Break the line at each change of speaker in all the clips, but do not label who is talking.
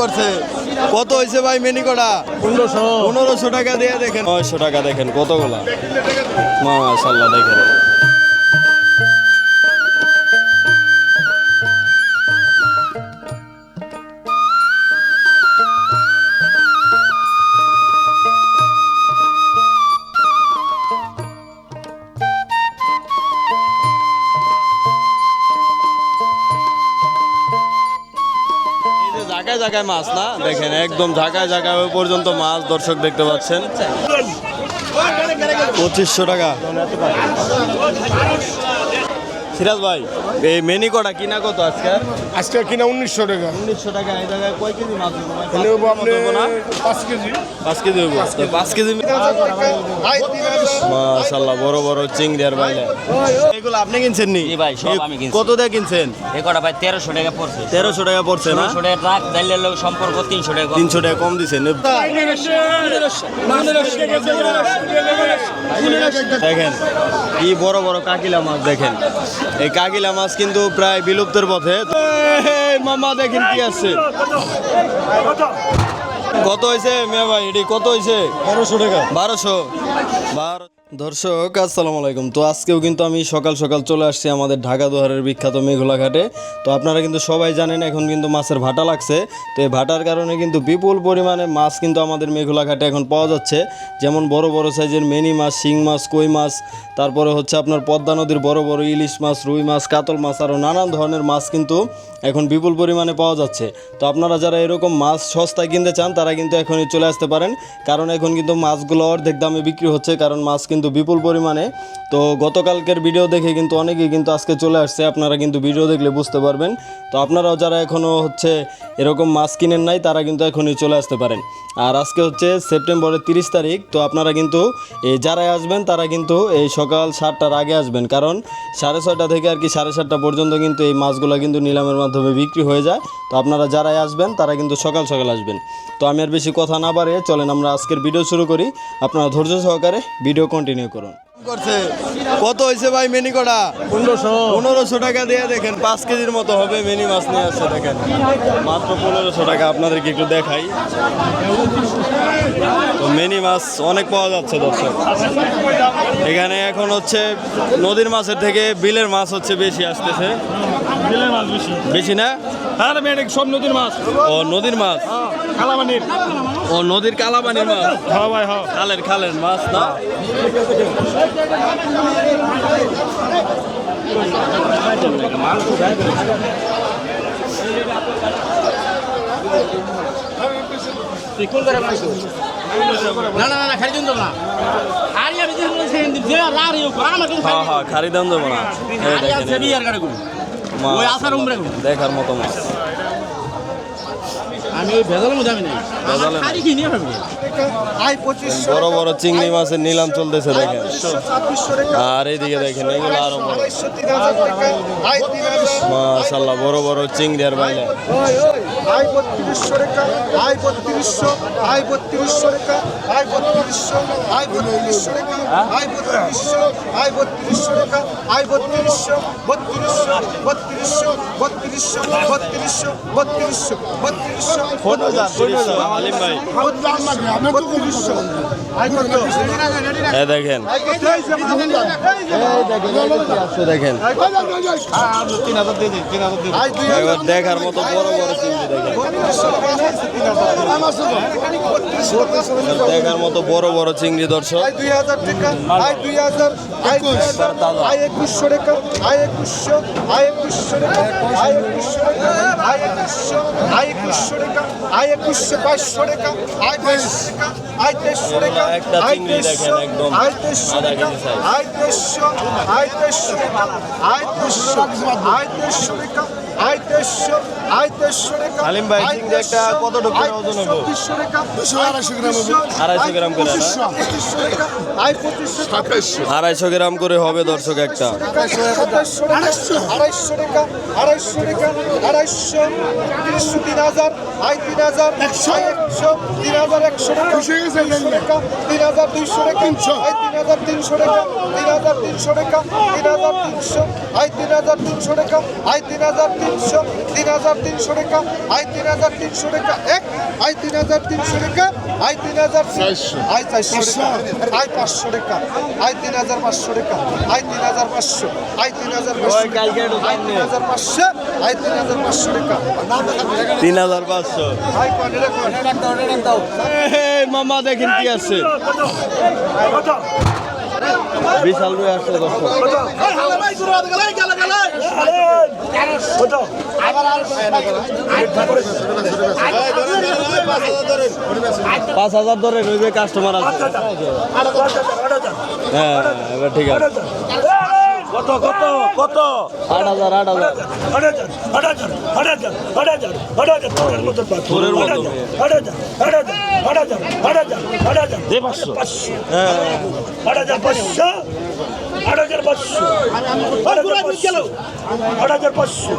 করছে। কত হয়েছে ভাই মেনি কটা
পনেরোশো।
পনেরোশো টাকা দিয়ে দেখেন। নয়শো টাকা দেখেন কতগুলা। মাশাল্লাহ দেখেন। জায়গায় মাছ না? দেখেন একদম জায়গায় জায়গায় ওই পর্যন্ত মাছ দর্শক দেখতে পাচ্ছেন। পঁচিশশো টাকা। সিরাজ ভাই এই মেনি কটা কিনা কত আজকে?
আজকে কিনা উনিশশো টাকা।
উনিশশো টাকা এই জায়গায় কয় কেজি মাছ
হব আপনি পাঁচ কেজি।
পাঁচ কেজি হইবো। তো পাঁচ কেজি মাশাল্লাহ বড় বড় চিংড়ি আর বাইলে। এগুলো আপনি কিনছেন নি?
জি ভাই, সব আমি কিনছি।
কত দিয়ে কিনছেন?
এ কটা ভাই তেরোশো টাকা পড়ছে।
তেরোশো টাকা পড়ছে না?
তিনশো টাকা ট্রাক ডাইলের লোক সম্পর্ক তিনশো টাকা কম।
তিনশো টাকা কম দিছেন দেখেন কি বড় বড় কাকিলা মাছ দেখেন। এই কাকিলা মাছ কিন্তু প্রায় বিলুপ্তের পথে। মামা দেখেন কি আছে কত হয়েছে মিয়া ভাই? এটি কত হয়েছে বারোশো টাকা। বারোশো। বারো দর্শক, আসসালামু আলাইকুম। তো আজকেও কিন্তু আমি সকাল সকাল চলে আসছি আমাদের ঢাকা দোহারের বিখ্যাত মেঘলা ঘাটে তো আপনারা কিন্তু সবাই জানেন এখন কিন্তু মাছের ভাটা লাগছে। তো এই ভাটার কারণে কিন্তু বিপুল পরিমাণে মাছ কিন্তু আমাদের মেঘলা ঘাটে এখন পাওয়া যাচ্ছে। যেমন বড় বড় সাইজের মেনি মাছ, শিং মাছ, কই মাছ, তারপরে হচ্ছে আপনার পদ্মা নদীর বড় বড় ইলিশ মাছ, রুই মাছ, কাতল মাছ আরও নানান ধরনের মাছ কিন্তু এখন বিপুল পরিমাণে পাওয়া যাচ্ছে। তো আপনারা যারা এরকম মাছ সস্তায় কিনতে চান, তারা কিন্তু এখনই চলে আসতে পারেন। কারণ এখন কিন্তু মাছগুলো অর্ধেক দামে বিক্রি হচ্ছে, কারণ মাছ কিন্তু বিপুল পরিমাণে। তো গতকালকের ভিডিও দেখে কিন্তু অনেকেই কিন্তু আজকে চলে আসছে। আপনারা কিন্তু ভিডিও দেখলে বুঝতে পারবেন। তো আপনারাও যারা এখনও হচ্ছে এরকম মাছ কিনেন নাই, তারা কিন্তু এখনই চলে আসতে পারেন। আর আজকে হচ্ছে সেপ্টেম্বরের তিরিশ তারিখ, তো আপনারা কিন্তু এই যারাই আসবেন, তারা কিন্তু এই সকাল সাতটার আগে আসবেন। কারণ সাড়ে ছয়টা থেকে আর কি সাড়ে সাতটা পর্যন্ত কিন্তু এই মাছগুলো কিন্তু নিলামের মাধ্যমে বিক্রি হয়ে যায়। তো আপনারা যারাই আসবেন, তারা কিন্তু সকাল সকাল আসবেন। তো আমি আর বেশি কথা না বাড়িয়ে চলেন, আমরা আজকের ভিডিও শুরু করি। আপনারা ধৈর্য সহকারে ভিডিও কন্টিনিউ করুন। করছে। কত হয়েছে ভাই মেনি কটা?
পনেরোশো।
পনেরোশো টাকা দিয়ে দেখেন পাঁচ কেজির মতো হবে মিনি মাছ নিয়ে আসছে দেখেন। মাত্র পনেরোশো টাকা আপনাদেরকে একটু দেখাই। তো মিনি মাছ অনেক পাওয়া যাচ্ছে দর্শক। এখানে এখন হচ্ছে নদীর মাছের থেকে বিলের মাছ হচ্ছে বেশি আসতেছে।
বিলের মাছ বেশি।
বেশি না?
হ্যাঁ সব নদীর মাছ?
ও নদীর মাছ।
কালামানির
ও নদীর কালাপানির মাছ?
হ্যাঁ ভাই হ্যাঁ।
খালের খালের মাছ না?
না না না খালি না। আরে আমি যে
হ্যাঁ হ্যাঁ খারি দাম দেবো না। এই
আরে
দেখেন,
আছে বিয়ার গাড়ি গুলো
মাছ
ওই আসার উমরে গুলো
দেখার মতো মাছ
আমি ভেজালের মধ্যে আমি নাই।
ভেজালে
খালি কি নিয়ে ভাবি।
বড় বড় চিংড়ি মাছের নিলাম চলতেছে দেখেন। আর এইদিকে দেখেন এগুলো আরও বড়। মাশাল্লাহ বড় বড় চিংড়ি আর বাইলে।
আই বত্রিশশো রেখা আই বত্রিশশো আই বত্রিশশো রেখা বত্রিশশো আই বত্রিশশো রেখা বত্রিশশো আই বত্রিশশো রেখা আই বত্রিশশো বত্রিশশো বত্রিশশো বত্রিশশো বত্রিশশো বত্রিশশো বত্রিশশো
ফোটো যান ফোটো আলিম ভাই।
বত্রিশশো আই বত্রিশশো
এ দেখেন দেখেন দেখার মতো বড় বড় চিংড়ি দেখেন দেখার মতো বড় বড় চিংড়ি দর্শক
দুই হাজার আই দুই হাজার হাজার আই একুশশো আই একুশশো আই একুশশো আই একুশশো টাকা আই একুশশো একুশশো টাকা আই একুশশো টাকা আই তেইশশো টাকা
একটা চিংড়ি দেখেন একদম আধা কেজি size।
আই তেইশশো আই তেইশশো টাকা আই
আলিম ভাই, চিংড়ি একটা কতটুকু
আই
ওজন হইবো?
আড়াইশো গ্রাম
আড়াইশো গ্রাম করে আড়াইশো গ্রাম করে হবে দর্শক একটা।
আড়াইশো আড়াইশো টাকা আড়াইশো টাকা আড়াইশো তিনশো তিন হাজার আই তিন হাজার একশো। একশো তিন হাজার একশো টাকা। টাকা তিন হাজার দুইশো টাকা। আই তিন হাজার তিনশো টাকা তিন হাজার তিনশো টাকা তিন হাজার তিনশো আই তিন হাজার তিনশো টাকা আই তিন হাজার তিনশো তিন হাজার তিনশো টাকা আই তিন হাজার তিনশো টাকা এক আই তিন হাজার তিনশো টাকা আই তিন হাজার আই চারশো টাকা আই পাঁচশো টাকা আই তিন হাজার পাঁচশো টাকা আই তিন হাজার পাঁচশো আই তিন হাজার পাঁচশো আই তিন হাজার পাঁচশো আই তিন হাজার পাঁচশো। টাকা
তিন হাজার পাঁচশো মামা দেখেন কি আছে। বিশাল দর্শক। পাঁচ হাজার ধরে ওই কাস্টমার আছে। হ্যাঁ এবার ঠিক আছে।
কত কত কত
আট হাজার আট হাজার তোরের মতো
দে পাঁচশো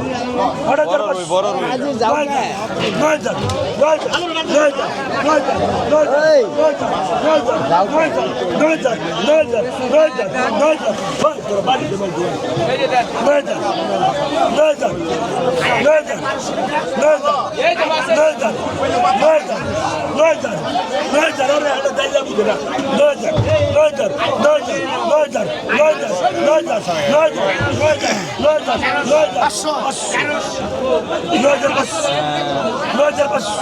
Rider! Rider! হ্যাঁ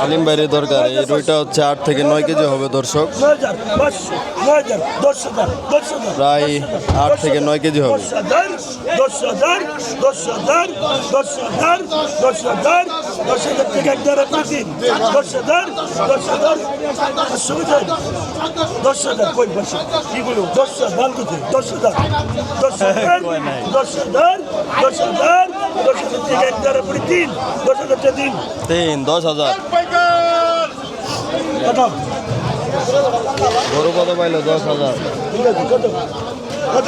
আলিম বাইরের দরকার এই রুইটা হচ্ছে আট থেকে নয় কেজি হবে দর্শক প্রায় আট থেকে নয় কেজি হবে
দশ দশ হাজার দশ হাজার দশ হাজার থেকে এক দেড় পরে তিন দশ হাজার তিন।
তিন দশ হাজার।
কত?
গরু কত পাইলো? দশ হাজার।
কত? কত?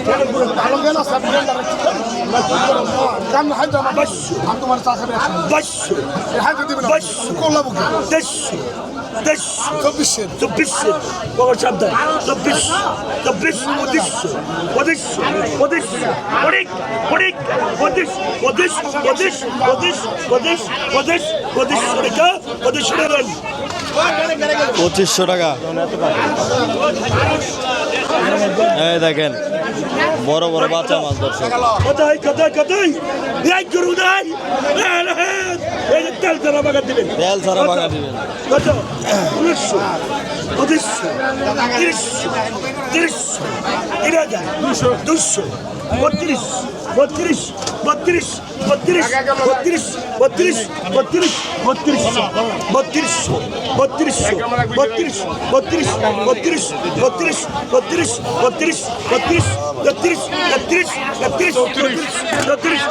كان حاجه ما بس انتم مرتاحين بس الحاجه دي بس كل ابوك دش دش تبش تبش بابا شابدا تبش تبش ودش ودش ودش ودك ودك ودش ودش ودش ودش
ودش
ودش ودش ودك ودش ودك পঁচিশশো টাকা
এই দেখেন বড় বড় বাচ্চা মাছ ধরছে।
কোথায় কোথায় কোথায় এই গরু নাই। এই যে তেল ছাড়া বাগা দিবেন।
তেল ছাড়া বাগা দিবেন।
কত? উনিশশো। পঁচিশশো তিরিশশো। তিরিশশো। তিন হাজার। দুশো। বত্রিশ বত্রিশ বত্রিশ বত্রিশ বত্রিশ বত্রিশ বত্রিশ বত্রিশশো বত্রিশশো বত্রিশশো বত্রিশ বত্রিশ বত্রিশ বত্রিশ বত্রিশ বত্রিশ বত্রিশ তেত্রিশ তেত্রিশ তেত্রিশ চৌত্রিশ চৌত্রিশ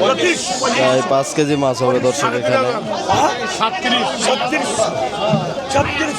চৌত্রিশ
প্রায় পাঁচ কেজি মাছ হবে দর্শক এখানে
ছত্রিশ ছত্রিশ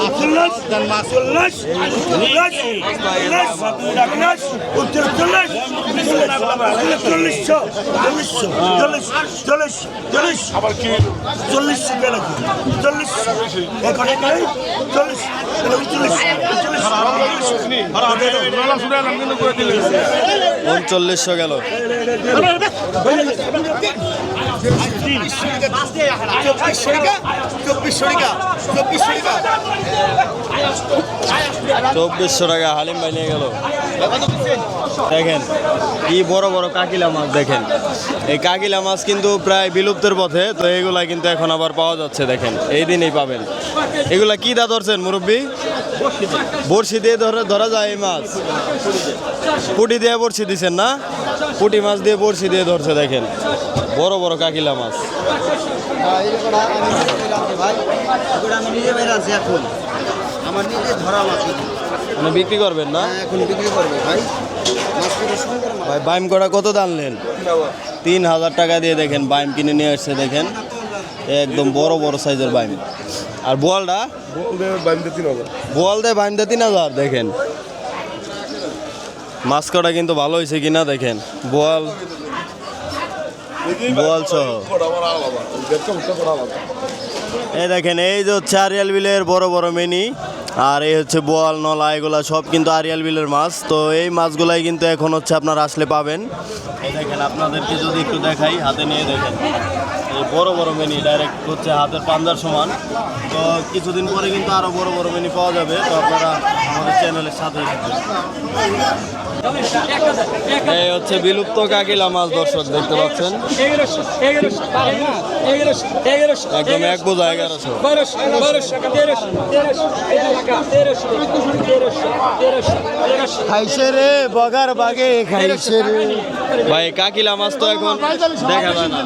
চল্লিশ চল্লিশ চল্লিশ চল্লিশ উনচল্লিশ চল্লিশশো চল্লিশশো চল্লিশ চল্লিশ চল্লিশ আবার কি চল্লিশ চল্লিশ এখন এখানে চল্লিশ উনচল্লিশ
উনচল্লিশশো গেল চব্বিশশো টাকা হালিম ভাই গেল। দেখেন, কি বড় বড় কাকিলা মাছ দেখেন। এই কাকিলা মাছ কিন্তু প্রায় বিলুপ্তের পথে, তো এগুলা কিন্তু এখন আবার পাওয়া যাচ্ছে, দেখেন, এই দিনেই পাবেন। এগুলা কি দা ধরছেন, মুরব্বী? বড়শি দিয়ে ধরে ধরা যায় এই মাছ। পুটি দিয়ে বড়শি দিছেন না? পুঁটি মাছ দিয়ে বড়শি দিয়ে ধরছে, দেখেন। বড় বড় কাকিলা মাছ।
আমার নিজে ধরা মাছ।
মানে বিক্রি করবেন না?
এখন বিক্রি করব ভাই।
ভাই বাইম কটা কত দানলেন তিন হাজার টাকা দিয়ে দেখেন বাইম কিনে নিয়ে আসছে দেখেন। একদম বড় বড় সাইজের বাইম। আর বোয়ালটা? বোয়াল দেয় বাইম দেয় তিন হাজার দেখেন। মাছ কটা কিন্তু ভালো হয়েছে কিনা দেখেন। বোয়াল বোয়াল সহ। এই দেখেন এই যে হচ্ছে আরিয়াল বিলের বড় বড় মেনি। আর এই হচ্ছে বোয়াল, নলা, এগুলো সব কিন্তু আরিয়াল বিলের মাছ। তো এই মাছগুলাই কিন্তু এখন হচ্ছে আপনারা আসলে পাবেন। দেখেন, আপনাদেরকে যদি একটু দেখাই, হাতে নিয়ে দেখেন। এই বড় বড় মেনি ডাইরেক্ট হচ্ছে হাতের পাঞ্জার সমান। তো কিছুদিন পরে কিন্তু আরও বড় বড় মেনি পাওয়া যাবে। তো আপনারা আমাদের চ্যানেলের সাথে এই হচ্ছে বিলুপ্ত কাকিলা মাছ দর্শক দেখতে পাচ্ছেন? একদম এক বোঝা এগারোশো।
খাইছে রে বগার বাগে খাইছে রে।
ভাই কাকিলা মাছ তো এখন দেখা যায় না।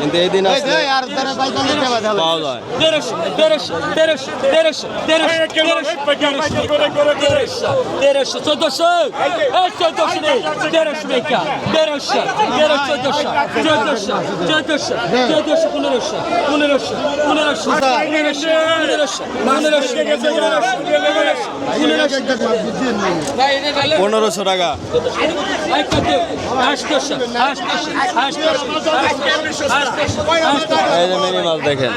কিন্তু এই দিন আসলে পাওয়া যায়।
তেরোশো চোদ্দশো। চোদ্দশো তেরোশো মেকা তেরোশো তেরোশো চোদ্দশো চোদ্দশো চোদ্দশো চোদ্দশো পনেরোশো পনেরোশো পনেরোশো পনেরোশো পনেরোশো পনেরোশো পনেরোশো
পনেরোশো টাকা
আষ্টশো আষ্টশো আষ্টশো আষ্টশো
যে মিনি মাছ দেখেন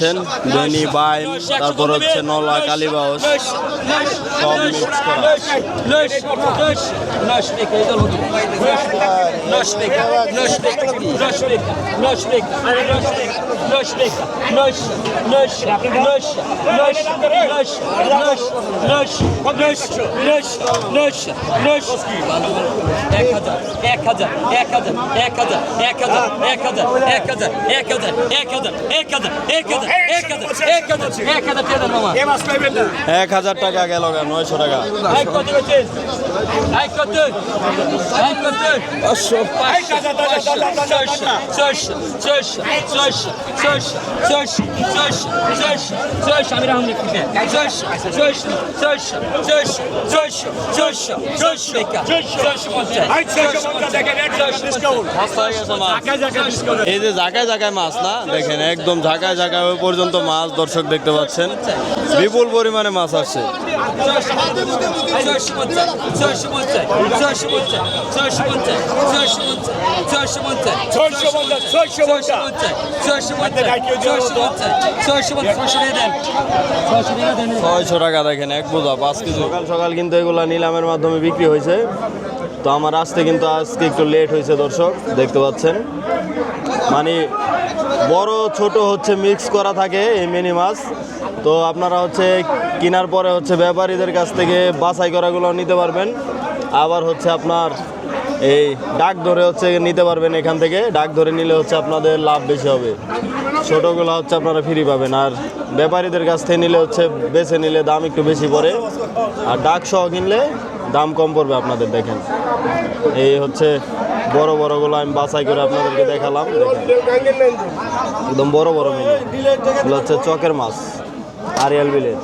পাচ্ছেন বেনি বাইম তারপর হচ্ছে নলা কালীবাউস সব মিক্স
এক হাজার এক হাজার এক হাজার এক হাজার এক হাজার এক হাজার এক হাজার এক হাজার এক হাজার এক হাজার এক হাজার এক হাজার টাকা
গেল নয়শো টাকা
চশ চশ ছয়শো
চশ ছয়শো ছয়শো চশ এই যে জায়গায় জায়গায় মাছ না? দেখেন একদম জায়গায় জায়গায় পর্যন্ত মাছ দর্শক দেখতে পাচ্ছেন। বিপুল পরিমাণে মাছ আসছে। ছয়শো টাকা দেখেন, এক বোঝা পাঁচ কেজি। সকাল সকাল কিন্তু এগুলো নিলামের মাধ্যমে বিক্রি হয়েছে। তো আমার আসতে কিন্তু আজকে একটু লেট হয়েছে দর্শক, দেখতে পাচ্ছেন। মানে বড় ছোট হচ্ছে মিক্স করা থাকে এই মিনি মাছ। তো আপনারা হচ্ছে কেনার পরে হচ্ছে ব্যাপারীদের কাছ থেকে বাছাই করাগুলো নিতে পারবেন। আবার হচ্ছে আপনার এই ডাক ধরে হচ্ছে নিতে পারবেন এখান থেকে। ডাক ধরে নিলে হচ্ছে আপনাদের লাভ বেশি হবে। ছোটোগুলো হচ্ছে আপনারা ফ্রি পাবেন। আর ব্যাপারীদের কাছ থেকে নিলে হচ্ছে বেছে নিলে দাম একটু বেশি পড়ে। আর ডাক সহ কিনলে দাম কম পড়বে আপনাদের, দেখেন। এই হচ্ছে বড় বড়গুলো আমি বাছাই করে আপনাদেরকে দেখালাম একদম বড় বড় মিলে হচ্ছে চকের মাছ। আরিয়াল বিলের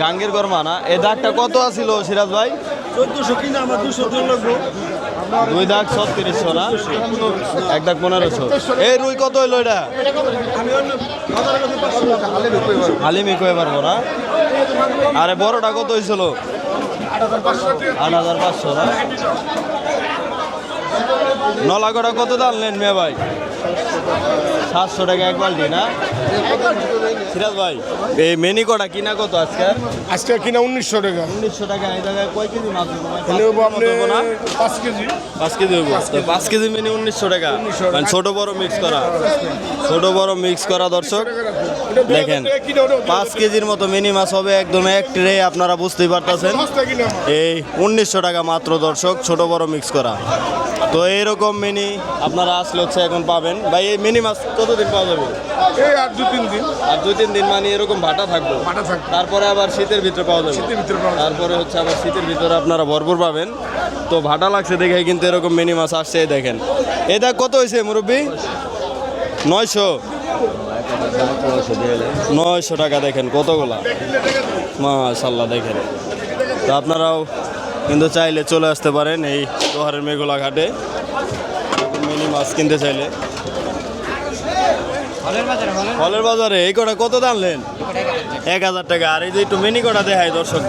গাঙ্গের গরমা না? এ দাগটা কত আছিল সিরাজ ভাই?
চোদ্দশো কিনা আমার দুশো দুই
দাগ ছত্রিশশো না? এক দাগ পনেরোশো। এই রুই কত হইল এটা? হালিমি কয়ে পারব না? আরে বড়টা কত হয়েছিল আট হাজার পাঁচশো না? নলাগড়া কত দাম নেন মেয়ে ভাই? সাতশো টাকা এক বালতি না? সিরাজ ভাই এই মেনি কটা কিনা কত আজকে?
আজকে কিনা উনিশশো টাকা।
উনিশশো টাকা এই জায়গায় কয় কেজি মাছ
আপনি
না?
পাঁচ কেজি।
পাঁচ কেজি হইব। পাঁচ কেজি। মিনি উনিশশো টাকা। মানে ছোট বড় মিক্স করা। ছোট বড় মিক্স করা দর্শক। দেখেন পাঁচ কেজির মতো মিনি মাছ হবে একদম এক ট্রে আপনারা বুঝতেই পারতেছেন। এই উনিশশো টাকা মাত্র দর্শক ছোট বড় মিক্স করা। তো এইরকম মিনি আপনারা আসলে হচ্ছে এখন পাবেন। ভাই এই মিনি মাছ কতদিন পাওয়া যাবে?
এই আর দু তিন দিন।
আর দুই তিন দিন মানে এরকম ভাটা থাকব।
ভাটা থাকবে।
তারপরে আবার শীতের ভিতরে পাওয়া যাবে।
শীতের ভিতরে পাওয়া
তারপরে হচ্ছে আবার শীতের ভিতরে আপনারা ভরপুর পাবেন। তো ভাটা লাগছে দেখে কিন্তু এরকম মিনি মাছ আসছে দেখেন। এটা কত হয়েছে মুরব্বী? নয়শো। নয়শো টাকা দেখেন কতগুলা? মাশাল্লাহ দেখেন। তো আপনারাও কিন্তু চাইলে চলে আসতে পারেন এই দোহারের মেঘলা ঘাটে। মিনি মাছ কিনতে চাইলে। ফলের বাজারে এই কটা কত দাম নেন? এক হাজার টাকা। আর এই যে একটু মিনি কটা দেখায় দর্শক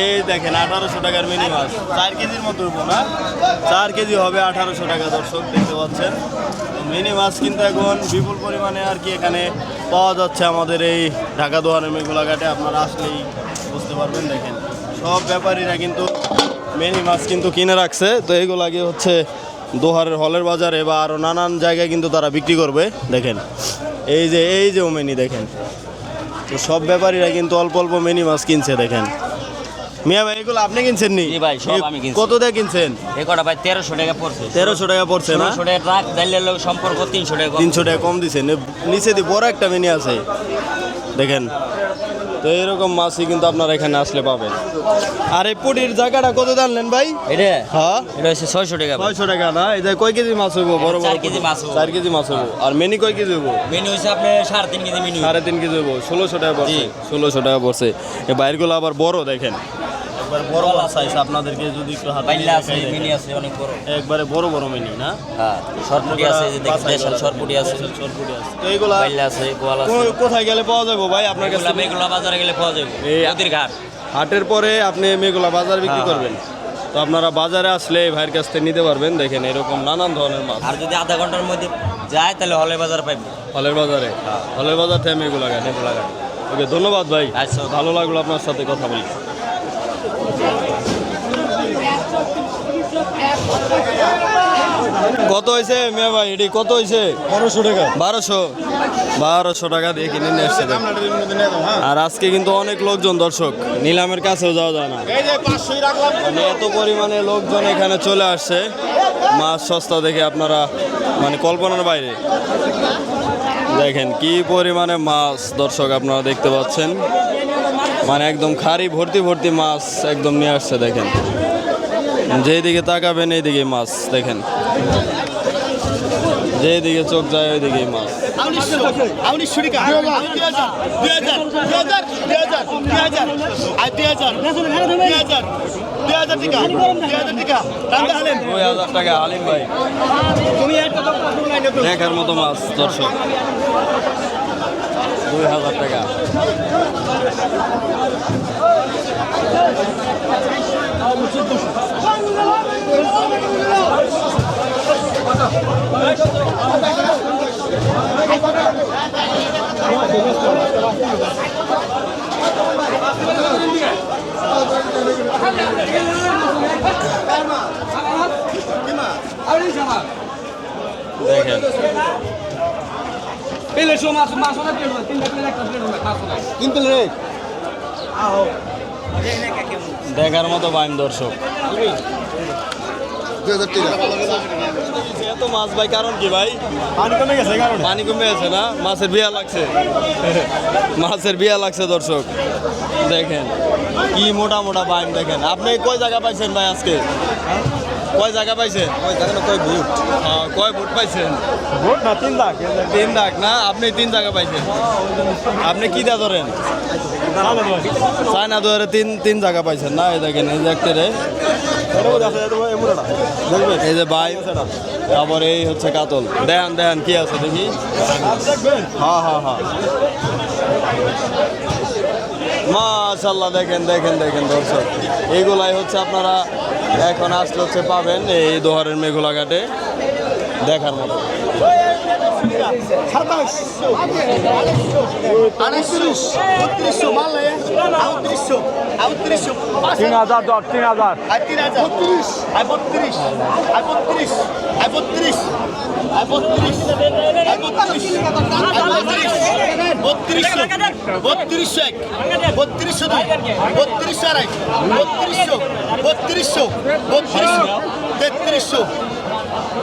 এই দেখেন আঠারোশো টাকার মিনি মাছ। চার কেজির মতো না? চার কেজি হবে আঠারোশো টাকা দর্শক দেখতে পাচ্ছেন। মিনি মাছ কিন্তু এখন বিপুল পরিমাণে আর কি এখানে পাওয়া যাচ্ছে আমাদের এই ঢাকা দোহারের মেঘুলা ঘাটে। আপনারা আসলেই বুঝতে পারবেন দেখেন। সব ব্যাপারীরা কিন্তু মিনি মাছ কিন্তু কিনে রাখছে। তো এইগুলো গিয়ে হচ্ছে দোহারের হলের বাজারে বা আরও নানান জায়গায় কিন্তু তারা বিক্রি করবে। দেখেন এই যে এই যে মিনি দেখেন। তো সব ব্যাপারীরা কিন্তু অল্প অল্প মিনি মাছ কিনছে দেখেন। মিয়া ভাই এগুলো আপনি কিনছেন নি?
ভাই, সব আমি কিনছি।
কত দিয়ে কিনছেন?
এই ভাই তেরোশো টাকা পড়ছে।
তেরোশো টাকা পড়ছে না?
টাকা ট্রাক জাইলের লোক সম্পর্ক তিনশো টাকা
তিনশো টাকা কম দিছেন নিচে দিয়ে বড় একটা মিনি আছে। দেখেন তো এরকম মাছই কিন্তু আপনারা এখানে আসলে পাবেন। আর এই পুটির জায়গাটা কত জানলেন ভাই?
এটা?
হ্যাঁ।
এটা হচ্ছে ছয়শো টাকা।
ছয়শো টাকা না? এটা কয় কেজি মাছ হইব? বড় বড়
কেজি মাছ হইবো।
চার কেজি মাছ হইব। আর মেনি কয় কেজি হইব?
মেনি হচ্ছে আপনি সাড়ে তিন কেজি মেনি
সাড়ে তিন কেজি হইব। ষোলোশো টাকা পড়ছে। ষোলোশো টাকা পড়ছে। এই বাইরগুলো আবার বড় দেখেন। একবার বড় সাইজ আপনাদেরকে যদি একটু হাতে দিয়ে
আছে মিনি আছে অনেক বড়।
একবারে বড় বড় মিনি না?
হ্যাঁ সরপুটি আছে যে দেখেন দেশাল সরপুটি আছে।
সরপুটি আছে। তো এইগুলা
বাইল্লা আছে গোয়াল আছে।
কোথায় গেলে পাওয়া যাবে ভাই আপনার কাছে
এগুলা মেঘলা বাজারে গেলে পাওয়া যাবে নদীর ঘাট।
হাটের পরে আপনি মেঘলা বাজার বিক্রি
হ্যাঁ,
করবেন। তো আপনারা বাজারে আসলে এই ভাইয়ের কাছ থেকে নিতে পারবেন দেখেন এরকম নানান ধরনের মাছ
আর যদি আধা ঘণ্টার মধ্যে যায় তাহলে হলের বাজার পাইবে।
হলের বাজারে? হলের বাজার থেকে মেঘলা ঘাট ওকে ধন্যবাদ ভাই।
আচ্ছা।
ভালো লাগল আপনার সাথে কথা বলি। কত হয়েছে মেয়ে ভাই? এটি কত হয়েছে? বারোশো টাকা। বারোশো? বারোশো টাকা দিয়ে কিনে নিয়ে এসছে আর আজকে কিন্তু অনেক লোকজন দর্শক। নিলামের কাছেও যাওয়া যায় না। মানে এত পরিমাণে লোকজন এখানে চলে আসছে মাছ সস্তা দেখে আপনারা মানে কল্পনার বাইরে। দেখেন কি পরিমাণে মাছ দর্শক আপনারা দেখতে পাচ্ছেন। মানে একদম খারি ভর্তি ভর্তি মাছ একদম নিয়ে আসছে দেখেন। যেদিকে তাকাবেন এইদিকে মাছ দেখেন। যেদিকে চোখ যায়, ওইদিকেই মাছ। দেখার মতো মাছ, দর্শক। দুই হাজার টাকা।
পেলে শো মাছ মাছ তিনটা প্লেট একটা প্লেট
দেখার মতো বাইন দর্শক। এত মাছ ভাই কারণ কি ভাই? পানি কমে গেছে কারণ। পানি কমে গেছে না? মাছের বিয়া লাগছে। মাছের বিয়া লাগছে দর্শক। দেখেন কি মোটা মোটা বাইন দেখেন। আপনি কয় জায়গা পাইছেন ভাই আজকে? কয় জায়গা পাইছেন? কয় জায়গা কয় ভোট? কয় ভোট পাইছেন? ভোট না তিন লাখ। তিন লাখ না? আপনি তিন জায়গা পাইছেন। আপনি কি দা ধরেন? চায়না দুয়ারে তিন তিন জায়গা পাইছেন না? এই দেখেন, এই যে একটা রে। এই যে বাই তারপর এই হচ্ছে কাতল। দেখান দেখান কি আছে দেখি? হ্যাঁ হ্যাঁ হ্যাঁ মাশাল্লাহ দেখেন দেখেন দেখেন দর্শক। এইগুলাই হচ্ছে আপনারা এখন আসলে হচ্ছে পাবেন এই দোহারের মেঘুলা ঘাটে দেখার মতো।
আড়াইশো বত্রিশশো মাল উনত্রিশশো আর উনত্রিশশো
তিন হাজার দশ তিন হাজার
আর তিন হাজার বত্রিশ আর বত্রিশ আর বত্রিশ আর বত্রিশ আর বত্রিশ আর বত্রিশ বত্রিশশো বত্রিশশো এক বত্রিশশো দুই বত্রিশশো আড়াই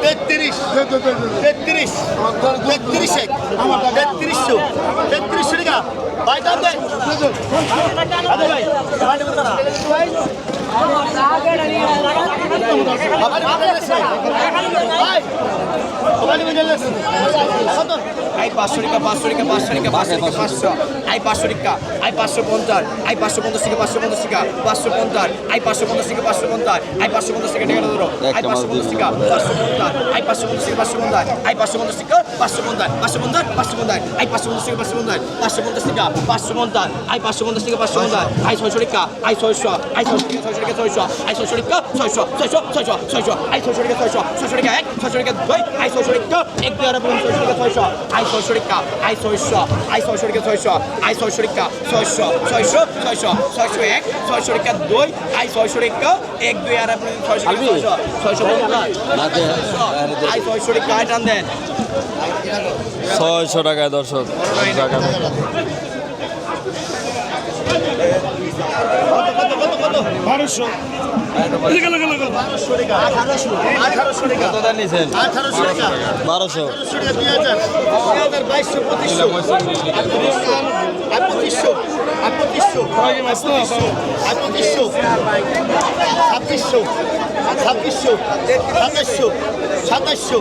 তেত্রিশ। তেত্রিশ। তেত্রিশ এক। তেত্রিশশো তেত্রিশশো টাকা
আই পাঁচশো টাকা পাঁচশো টাকা পাঁচশো টাকা পাঁচশো পাঁচশো আই পাঁচশো টাকা আই পাঁচশো পঞ্চাশ আই পাঁচশো পঞ্চাশ টাকা পাঁচশো পঞ্চাশ টাকা পাঁচশো পঞ্চাশ আই পাঁচশো পঞ্চাশ টাকা পাঁচশো পঞ্চাশ আই পাঁচশো পঞ্চাশ টাকা টাকা ধরো আই পাঁচশো পঞ্চাশ টাকা পাঁচশো পঞ্চাশ আই পাঁচশো পঞ্চাশ টাকা পাঁচশো পঞ্চাশ আই পাঁচশো পঞ্চাশ টাকা পাঁচশো পঞ্চাশ পাঁচশো পঞ্চাশ পাঁচশো পঞ্চাশ আই পাঁচশো পঞ্চাশ টাকা পাঁচশো পঞ্চাশ পাঁচশো পঞ্চাশ পাঁচশো পঞ্চাশ আই পাঁচশো পঞ্চাশ টাকা পাঁচশো পঞ্চাশ আই ছয়শো টাকা আই ছয়শো আই ছয়শো টাকা ছয়শো ছয়শো আই ছয়শো টাকা ছয়শো ছয়শো ছয়শো ছয়শো আই ছয়শো টাকা ছয়শো ছয়শো টাকা এক ছয়শো টাকা দুই আই ছয়শো টাকা এক দুই আর ছয়শো টাকা ছয়শো আই ছয়শো টাকা আই ছয়শো আই ছয়শো টাকা ছয়শো আই ছয়শো টাকা ছয়শো ছয়শো ছয়শো ছয়শো এক ছয়শো টাকা দুই আই ছয়শো টাকা এক দুই আর ছয়শো ছয়শো ছয়শো আই ছয়শো আই টান দেন
ছয়শো টাকায় দর্শক টাকা
বারোশো।
বারোশো
ছাব্বিশশো ছাব্বিশশো সাতাশশো সাতাশশো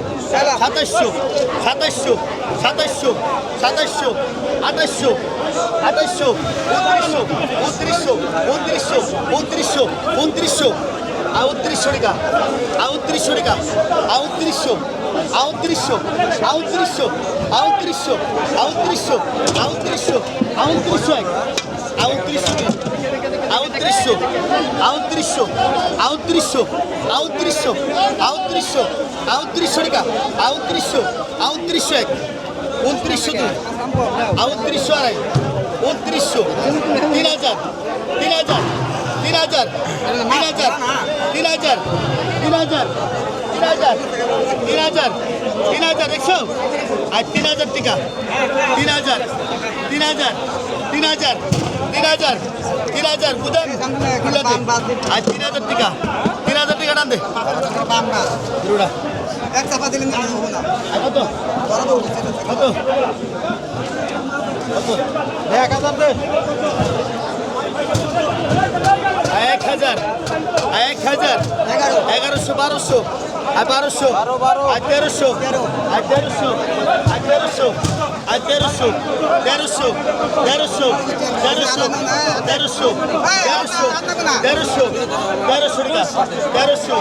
সাতাশশো সাতাশশো সাতাশশো সাতাশশো, আঠাশশো আঠাশশো, উনত্রিশশো উনত্রিশশো উনত্রিশশো উনত্রিশশো উনত্রিশশো, আউত্রিশশো টাকা আউত্রিশশো টাকা, আউত্রিশশো আউত্রিশশো আউত্রিশশো আউত্রিশশো আউত্রিশশো আউত্রিশশো আউত্রিশশো এক, আউত্রিশশো দুই। আউত্রিশশো আউত্রিশশো আউত্রিশশো আউত্রিশশো আউত্রিশশো আউত্রিশশো টাকা, আউত্রিশশো আউত্রিশশো এক, উনত্রিশশো দুই, আউত্রিশশো আড়াই, উনত্রিশশো, তিন হাজার তিন হাজার তিন হাজার তিন হাজার তিন হাজার তিন হাজার তিন হাজার তিন হাজার তিন হাজার একশো আর তিন হাজার টিকা। তিন হাজার তিন হাজার তিন হাজার তিন হাজার তিন হাজার বুঝেন আর তিন হাজার টিকা। তিন হাজার টিকা টান দে।
এক চাপা দিলেন
কত? কত? কত? এক হাজার দে। এক হাজার এক হাজার এগারোশো বারোশো আর বারোশো আর তেরোশো আর তেরোশো আর তেরোশো। তেরোশো তেরোশো তেরোশো তেরোশো তেরোশো তেরোশো তেরোশো তেরোশো টাকা তেরোশো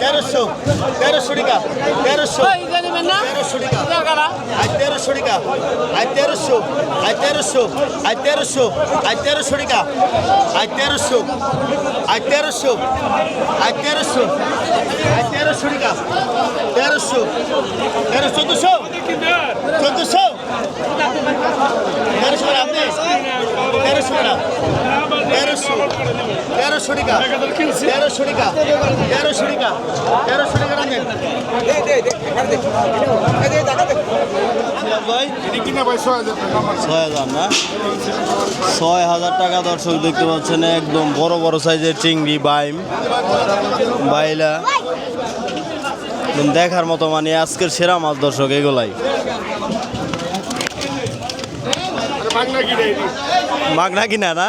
তেরোশো তেরোশো টাকা তেরোশো তেরোশো টাকা। আর তেরোশো টাকা আর তেরোশো আর তেরোশো আর তেরোশো আর তেরোশো টাকা আর তেরোশো আর তেরোশো আর তেরোশো আর তেরোশো টাকা তেরোশো তেরো চোদ্দশো চোদ্দশো ছয় হাজার ছয় হাজার টাকা দর্শক দেখতে পাচ্ছেন, একদম বড় বড় সাইজের চিংড়ি, বাইম, বাইলা। দেখার মতো মানে আজকের সেরা মাছ দর্শক এগুলাই। মাগনা কিনা না?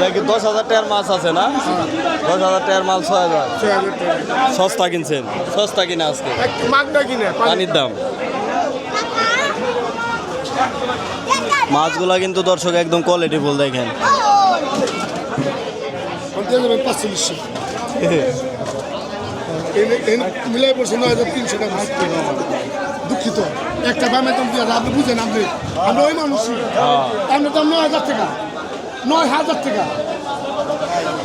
দেখি দশ হাজার টাকার মাছ আছে না? দশ হাজার টাকার মাল ছয় হাজার। সস্তা কিনছেন? সস্তা কিনা আজকে? পানির দাম। মাছগুলা কিন্তু দর্শক একদম কোয়ালিটি ফুল দেখেন। মিলাই পড়ছে নয় হাজার তিনশো টাকা দুঃখিত। একটা বামে দাম দিয়ে আপনি বুঝেন আপনি। আমরা ওই মানুষই তার দাম নয় হাজার টাকা। নয় হাজার টাকা।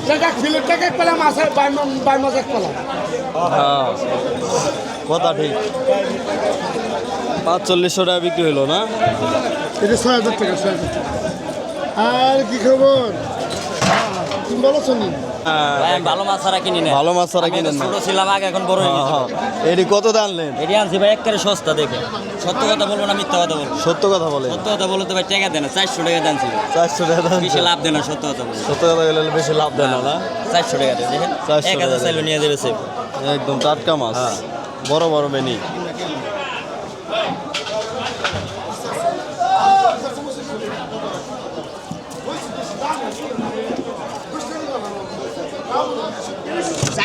টাকা ফিলে টাকা এক পেলাম আছে বাই মাছ এক পেলাম
হ্যাঁ কথা ঠিক। পাঁচচল্লিশশো টাকা বিক্রি হলো না?
এটা ছয় হাজার টাকা ছয় হাজার টাকা। আর কি খবর?
ভালো মাছ ছাড়া কিনি না
ভালো মাছ ছাড়া কিনেন না।
ছোট ছিলাম আগে এখন বড় হয়ে গেছি।
এটি কত আনলেন?
এটি আনছি ভাই একবারে সস্তা দেখে। সত্য কথা বলব না মিথ্যা কথা বলব?
সত্য কথা বলে।
সত্য কথা বলতে তো ভাই টাকা চারশো টাকা দানছি
চারশো টাকা দাম
বেশি লাভ দেয় না সত্য কথা
সত্য কথা বলে বেশি লাভ দেয় না না?
চারশো টাকা
400
এক হাজার
টাকা
নিয়ে দেবে
একদম টাটকা মাছ। বড় বড় বেনি।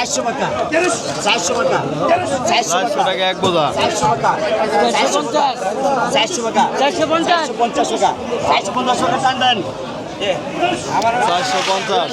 চারশো টাকা। চারশো টাকা।
চারশো টাকা এক বোঝা।
চারশো টাকা। চারশো পঞ্চাশ। চারশো টাকা। চারশো পঞ্চাশ। পঞ্চাশ টাকা। চারশো পঞ্চাশ টাকা টান দেন।
চারশো পঞ্চাশ।